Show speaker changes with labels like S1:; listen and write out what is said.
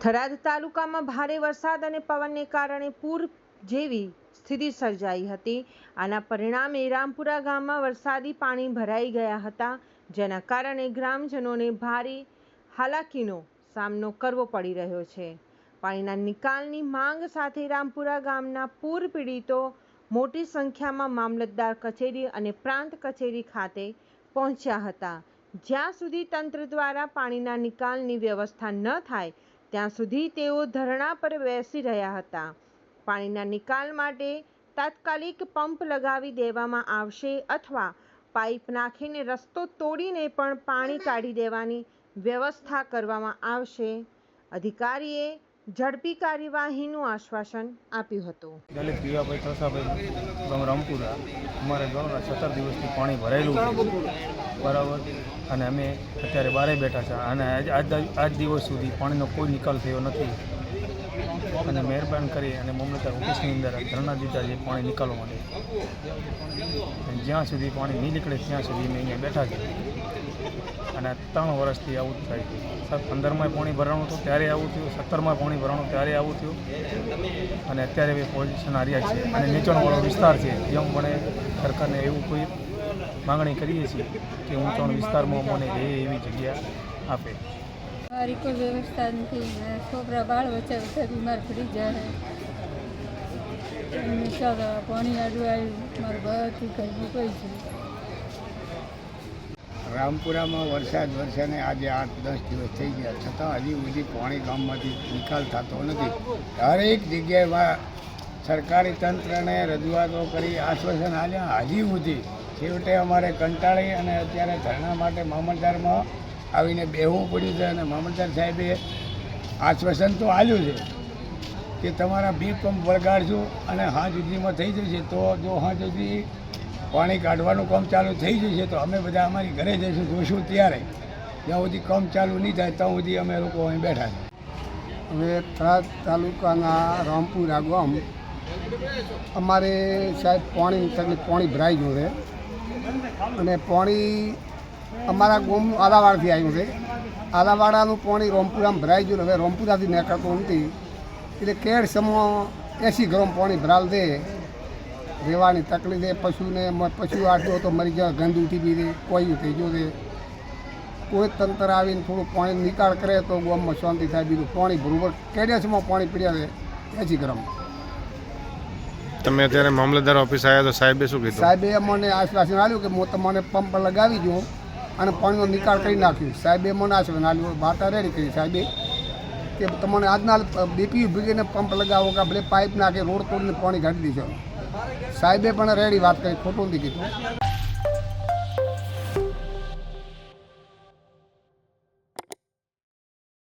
S1: થરાદ તાલુકામાં ભારે વરસાદ અને પવનને કારણે પૂર જેવી સ્થિતિ સર્જાઈ હતી. આના પરિણામે રામપુરા ગામમાં વરસાદી પાણી ભરાઈ ગયા હતા, જેના કારણે ગ્રામજનોને ભારે હાલાકીનો સામનો કરવો પડી રહ્યો છે. પાણીના નિકાલની માંગ સાથે રામપુરા ગામના પૂર પીડિતો મોટી સંખ્યામાં મામલતદાર કચેરી અને પ્રાંત કચેરી ખાતે પહોંચ્યા હતા. જ્યાં સુધી તંત્ર દ્વારા પાણીના નિકાલની વ્યવસ્થા ન થાય ત્યાં સુધી તેઓ ધરણા પર બેસી રહ્યા હતા. પાણીના નિકાલ માટે તાત્કાલિક પંપ લગાવી દેવામાં આવશે અથવા પાઇપ નાખીને રસ્તો તોડીને પણ પાણી કાઢી દેવાની વ્યવસ્થા કરવામાં આવશે. અધિકારીએ ઝડપી કાર્યવાહીનું આશ્વાસન આપ્યું હતું.
S2: દલિત પીવાભાઈ ઠસાભાઈ ગામ રામપુરા. અમારે ગણોના સત્તર દિવસથી પાણી ભરાયેલું બરાબર? અને અમે અત્યારે બારે બેઠા છે. અને આજ આજ આજ દિવસ સુધી પાણીનો કોઈ નિકાલ થયો નથી. અને મહેરબાન કરી અને મામલતદાર ઓફિસની અંદર ધરણા દીધા છે, પાણી નિકાલવા માટે. જ્યાં સુધી પાણી નહીં નીકળે ત્યાં સુધી અમે અહીંયા બેઠા છીએ. અને ત્રણ વર્ષથી આવું જ થાય સર પંદરમાં પાણી ભરાણું હતું, ત્યારે આવું થયું. સત્તરમાં પાણી ભરાણું ત્યારે આવું થયું. અને અત્યારે બી પોઝિશન હાર્યા છે અને નીચાણવાળો વિસ્તાર છે જેમ મને સરકારને એવું કોઈ માગણી કરીએ છીએ કે ઊંચાણ વિસ્તારમાં મને એ એવી જગ્યા આપે.
S3: મારી કોઈ વ્યવસ્થા નથી. છોકરા બાળ વચ્ચે વચ્ચે બીમાર પડી જાય. પાણી આડું આવ્યું મારું બધું ઘરનું કોઈ છે.
S4: રામપુરામાં વરસાદ, વરસાદને આજે આઠ, દસ દિવસ થઈ ગયા. છતાં હજી સુધી પાણી ગામમાંથી નિકાલ થતો નથી. દરેક જગ્યાએ સરકારી તંત્રને રજૂઆતો કરી આશ્વાસન આલ્યા હજી સુધી છેવટે અમારે કંટાળી અને અત્યારે ધરણા માટે મામલદારમાં આવીને બેહવું પડ્યું છે અને મામલદાર સાહેબે આશ્વાસન તો આલ્યું છે કે તમારા બી પંપ વળગાડશું અને હાં સુધીમાં થઈ જશે. તો જો હા સુધી પાણી કાઢવાનું કામ ચાલુ થઈ જશે તો અમે બધા અમારી ઘરે જઈશું, જોઈશું ત્યારે. જ્યાં સુધી કામ ચાલુ નહીં થાય, ત્યાં સુધી અમે લોકો અહીં બેઠા છે
S5: હવે થરાદ તાલુકાના રામપુરા ગામ અમારે સાહેબ પાણી તકલીફ પાણી ભરાઈ ગયું છે. અને પાણી અમારા ગોમ આલાવાડથી આવ્યું છે. આલાવાડાનું પાણી રોમપુરામાં ભરાઈ ગયું, હવે રોમપુરાથી નીકળતું નથી. એટલે કેળ સમો એંસી ગરમ પાણી ભરાલ દે રહેવાની તકલીફ છે પશુને પશુ આટલું તો મરી જાય ગંદુ ઉઠી બી દે કોઈ થઈ ગયું છે કોઈ તંત્ર આવીને થોડું પાણી નિકાળ કરે તો ગામમાં શાંતિ થાય બીજું પાણી બરોબર કેડિયાસમાં પાણી પીડ્યા છે એસી ગરમ.
S6: તમે અત્યારે મામલતદાર ઓફિસ આવ્યા તો સાહેબે શું કીધું?
S5: સાહેબે મને આશ્વાસન આપ્યું કે હું તમને પંપ લગાવી દઉં અને પાણીનો નિકાળ કરી નાખ્યું. સાહેબે મને આશ્વાસન આપ્યું વાર્તા રેડી કરી સાહેબે કે તમને આજના બીપી ભીગીને પંપ લગાવો કે આપણે પાઇપ નાખે રોડ તોડીને પાણી કાઢી દીધો સાહેબે પણ રેડી વાત કરી ખોટું નથી કીધું.